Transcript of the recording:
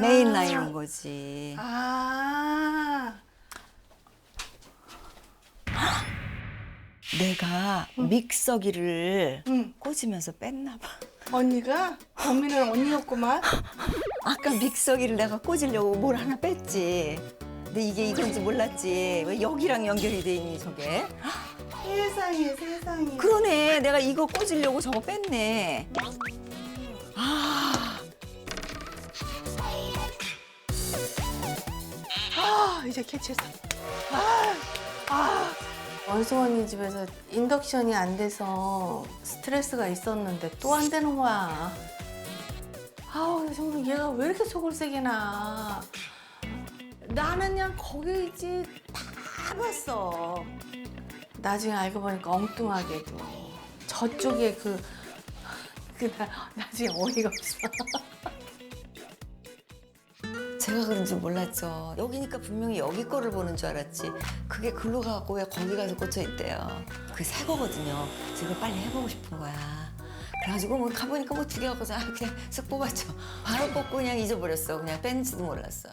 메인 라인인 거지. 아. 내가 믹서기를 응. 꽂으면서 뺐나 봐. 언니가 범인은 언니였구만. 아까 믹서기를 내가 꽂으려고 뭘 하나 뺐지. 근데 이게 이건지 몰랐지. 왜 여기랑 연결이 돼 있니 저게? 세상에 세상에. 그러네. 내가 이거 꽂으려고 저거 뺐네. 아 이제 캐치했어. 아, 아. 원수 언니 집에서 인덕션이 안 돼서 스트레스가 있었는데 또 안 되는 거야. 아우 정말 얘가 왜 이렇게 속을 세게 나. 나는 그냥 거기 있지 다 봤어. 나중에 알고 보니까 엉뚱하게도 저쪽에 그, 그, 나, 나중에 어이가 없어. 제가 그런 줄 몰랐죠. 여기니까 분명히 여기 거를 보는 줄 알았지. 그게 글로 가고 왜 거기 가서 꽂혀 있대요. 그게 새 거거든요. 그래서 빨리 해보고 싶은 거야. 그래가지고 뭐 가보니까 뭐 두 개 갖고 자 그냥 쓱 뽑았죠. 바로 뽑고 그냥 잊어버렸어. 그냥 뺀지도 몰랐어.